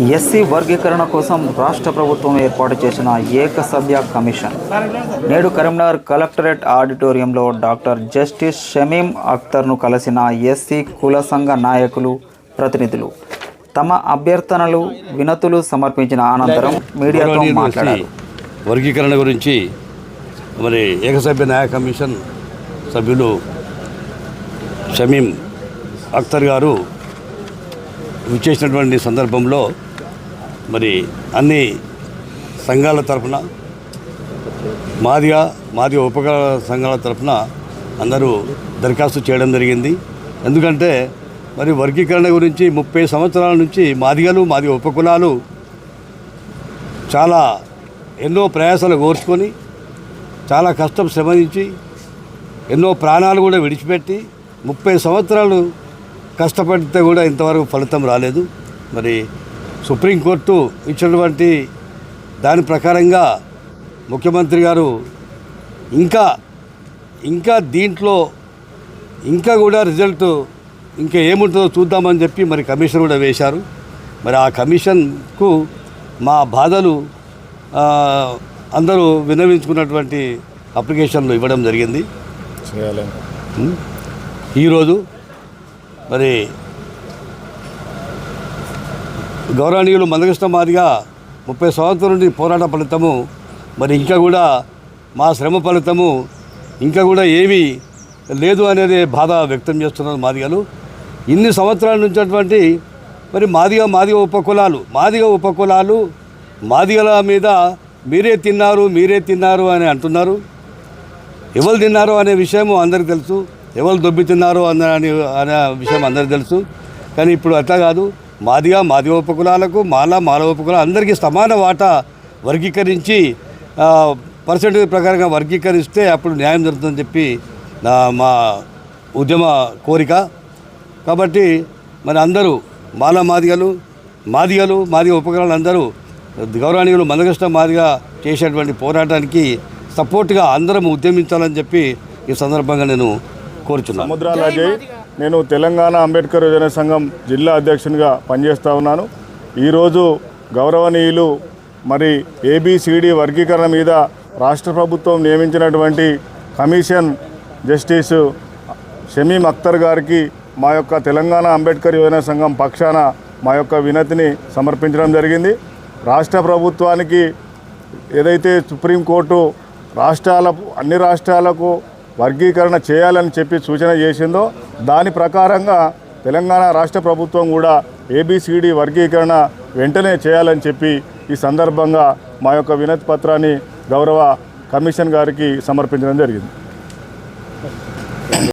SC వర్గీకరణ కోసం రాష్ట్ర ప్రభుత్వం ఏర్పాటు చేసిన ఏకసభ్య కమిషన్. నేడు కరీంనగర్ కలెక్టరేట్ ఆడిటోరియంలో డాక్టర్ జస్టిస్ షమీం అఖ్తర్ను కలిసిన ఎస్సీ కుల సంఘ నాయకులు ప్రతినిధులు తమ అభ్యర్థనలు వినతులు సమర్పించిన అనంతరం మీడియాతో మాట్లాడారు. వర్గీకరణ గురించి మరి ఏకసభ్య న్యాయ కమిషన్ సభ్యులు షమీం అఖ్తర్ గారు విచ్చేసినటువంటి సందర్భంలో మరి అన్ని సంఘాల తరఫున మాదిగా మాదిగా ఉపకార సంఘాల తరఫున అందరూ దరఖాస్తు చేయడం జరిగింది. ఎందుకంటే మరి వర్గీకరణ గురించి ముప్పై సంవత్సరాల నుంచి మాదిగలు మాదిగ ఉపకులాలు చాలా ఎన్నో ప్రయాసాలు కోర్చుకొని చాలా కష్టం శ్రమించి ఎన్నో ప్రాణాలు కూడా విడిచిపెట్టి ముప్పై సంవత్సరాలు కష్టపడితే కూడా ఇంతవరకు ఫలితం రాలేదు. మరి సుప్రీంకోర్టు ఇచ్చినటువంటి దాని ప్రకారంగా ముఖ్యమంత్రి గారు ఇంకా ఇంకా దీంట్లో ఇంకా కూడా రిజల్ట్ ఇంకా ఏముంటుందో చూద్దామని చెప్పి మరి కమిషన్ కూడా వేశారు. మరి ఆ కమిషన్కు మా బాధలు అందరూ విన్నవించుకున్నటువంటి అప్లికేషన్లు ఇవ్వడం జరిగింది? ఈరోజు మరి గౌరవనీయులు మందకృష్ణ మాదిగా ముప్పై సంవత్సరం నుండి పోరాట ఫలితము మరి ఇంకా కూడా మా శ్రమ ఫలితము ఇంకా కూడా ఏమీ లేదు అనేది బాధ వ్యక్తం చేస్తున్నారు మాదిగలు. ఇన్ని సంవత్సరాల నుంచి అటువంటి మరి మాదిగ మాదిగ ఉపకులాలు మాదిగ ఉపకులాలు మాదిగల మీద మీరే తిన్నారు మీరే తిన్నారు అని అంటున్నారు. ఎవరు తిన్నారు అనే విషయము అందరికి తెలుసు. ఎవరు దొబ్బి తిన్నారు అన్న అనే విషయం అందరికీ తెలుసు. కానీ ఇప్పుడు అట్లా కాదు. మాదిగా మాదిగ ఉపకులాలకు మాల మాల ఉపకులాలు అందరికీ సమాన వాటా వర్గీకరించి పర్సెంటేజ్ ప్రకారంగా వర్గీకరిస్తే అప్పుడు న్యాయం జరుగుతుందని చెప్పి నా మా ఉద్యమ కోరిక. కాబట్టి మరి అందరూ మాల మాదిగలు మాదిగలు మాదిగ ఉపకరణాలు అందరూ గౌరవనీయులు మందకృష్ణ మాదిగా చేసేటువంటి పోరాటానికి సపోర్ట్గా అందరం ఉద్యమించాలని చెప్పి ఈ సందర్భంగా నేను కోరుచున్నాను. నేను తెలంగాణ అంబేద్కర్ యువజన సంఘం జిల్లా అధ్యక్షునిగా పనిచేస్తూ ఉన్నాను. ఈరోజు గౌరవనీయులు మరి ఏబిసిడి వర్గీకరణ మీద రాష్ట్ర ప్రభుత్వం నియమించినటువంటి కమిషన్ జస్టిస్ షమీం అఖ్తర్ గారికి మా యొక్క తెలంగాణ అంబేద్కర్ యువజన సంఘం పక్షాన మా యొక్క వినతిని సమర్పించడం జరిగింది. రాష్ట్ర ప్రభుత్వానికి ఏదైతే సుప్రీంకోర్టు రాష్ట్రాల అన్ని రాష్ట్రాలకు వర్గీకరణ చేయాలని చెప్పి సూచన చేసిందో దాని ప్రకారంగా తెలంగాణ రాష్ట్ర ప్రభుత్వం కూడా ఏబిసిడి వర్గీకరణ వెంటనే చేయాలని చెప్పి ఈ సందర్భంగా మా యొక్క వినతి పత్రాన్ని గౌరవ కమిషన్ గారికి సమర్పించడం జరిగింది.